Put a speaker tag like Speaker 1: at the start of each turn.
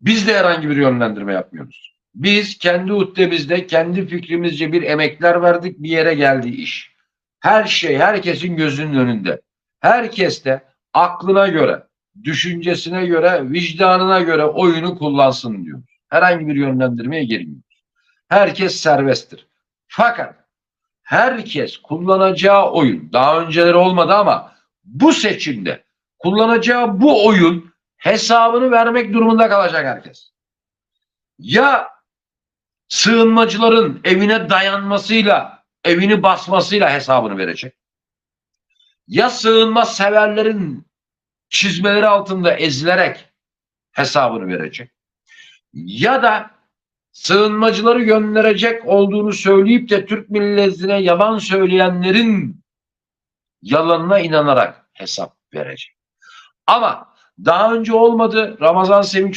Speaker 1: Biz de herhangi bir yönlendirme yapmıyoruz. Biz kendi uhdemizde, kendi fikrimizce bir emekler verdik, bir yere geldi iş. Her şey herkesin gözünün önünde. Herkes de aklına göre, düşüncesine göre, vicdanına göre oyunu kullansın diyoruz. Herhangi bir yönlendirmeye girmiyoruz. Herkes serbesttir. Fakat herkes kullanacağı oyun, daha önceleri olmadı ama bu seçimde kullanacağı bu oyun hesabını vermek durumunda kalacak herkes. Ya sığınmacıların evine dayanmasıyla, evini basmasıyla hesabını verecek. Ya sığınma severlerin çizmeleri altında ezilerek hesabını verecek. Ya da sığınmacıları gönderecek olduğunu söyleyip de Türk milletine yalan söyleyenlerin yalanına inanarak hesap verecek. Ama daha önce olmadı. Ramazan Sevinç